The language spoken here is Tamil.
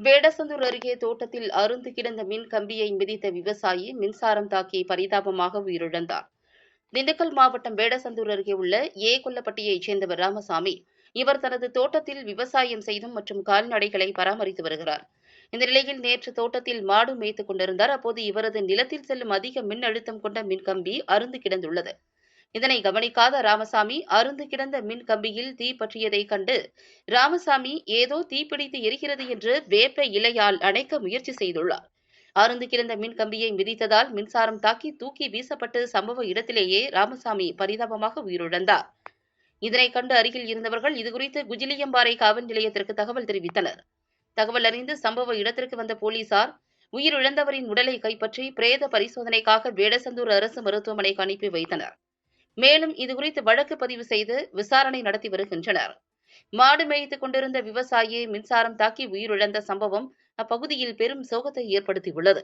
வேடசந்தூர் அருகே தோட்டத்தில் அருந்து கிடந்த மின் கம்பியை மிதித்த விவசாயி மின்சாரம் தாக்கி பரிதாபமாக உயிரிழந்தார். திண்டுக்கல் மாவட்டம் வேடசந்தூர் அருகே உள்ள ஏ கொல்லப்பட்டியைச் சேர்ந்தவர் ராமசாமி இவர் தனது தோட்டத்தில் விவசாயம் செய்தும் மற்றும் கால்நடைகளை பராமரித்து வருகிறார். இந்த நிலையில் நேற்று தோட்டத்தில் மாடு மேய்த்துக் கொண்டிருந்தார். அப்போது இவரது நிலத்தில் செல்லும் அதிக மின் அழுத்தம் கொண்ட மின்கம்பி அருந்து கிடந்துள்ளது. இதனை கவனிக்காத ராமசாமி அருந்து கிடந்த மின் கம்பியில் தீ பற்றியதை கண்டு ராமசாமி ஏதோ தீப்பிடித்து எரிகிறது என்று வேப்ப இலையால் அணைக்க முயற்சி செய்துள்ளார். அருந்து கிடந்த மின் கம்பியை மிதித்ததால் மின்சாரம் தாக்கி தூக்கி வீசப்பட்டு சம்பவ இடத்திலேயே ராமசாமி பரிதாபமாக உயிரிழந்தார். இதனைக் கண்டு அருகில் இருந்தவர்கள் இதுகுறித்து குஜிலியம்பாறை காவல் நிலையத்திற்கு தகவல் தெரிவித்தனர். தகவல் அறிந்து சம்பவ இடத்திற்கு வந்த போலீசார் உயிரிழந்தவரின் உடலை கைப்பற்றி பிரேத பரிசோதனைக்காக வேடசந்தூர் அரசு மருத்துவமனைக்கு அனுப்பி வைத்தனர். மேலும் இதுகுறித்து வழக்கு பதிவு செய்து விசாரணை நடத்தி வருகின்றனர். மாடு மேய்த்துக் கொண்டிருந்த விவசாயியை மின்சாரம் தாக்கி உயிரிழந்த சம்பவம் அப்பகுதியில் பெரும் சோகத்தை ஏற்படுத்தியுள்ளது.